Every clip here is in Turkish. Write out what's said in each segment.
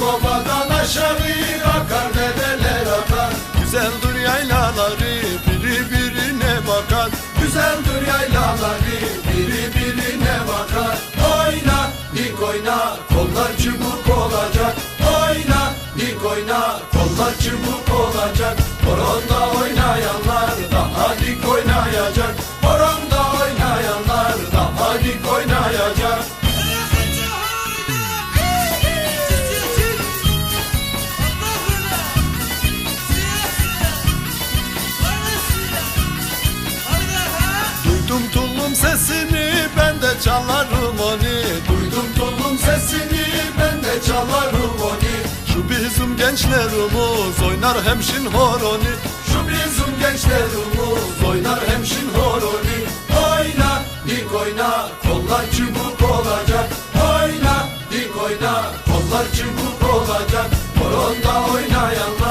kovadan aşağı akar dedeler akar. Güzeldir yaylaları biri birine bakar. Güzeldir yaylaları biri birine bakar. Oyna dik oyna kollar çubuk olacak. Oyna dik oyna kollar çubuk olacak. Horonda oynayanlar daha dik oynayacak de çalarım onu. Duydum tulum sesini ben de çalarım onu. Şu bizim gençlerimiz oynar hemşin horoni. Şu bizim gençlerimiz oynar hemşin horoni. Oyna dik oyna kollar çubuk olacak. Oyna dik oyna kollar çubuk olacak. Horonda oynayanlar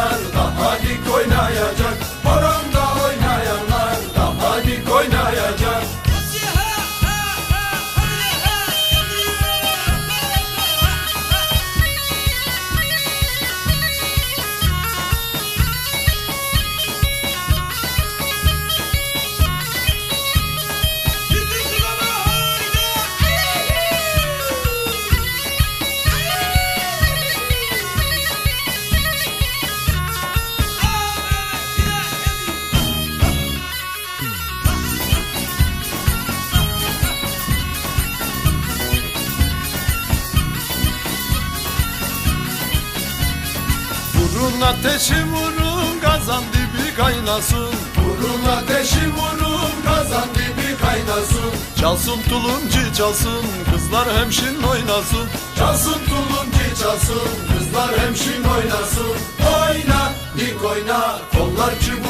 Vurun ateşi vurun kazan dibi kaynasın. Vurun ateşi vurun kazan dibi kaynasın. Çalsın tulumcu çalsın kızlar hemşin oynasın. Çalsın tulumcu çalsın Kızlar hemşin oynasın. Oyna dik oyna Kollar çubuk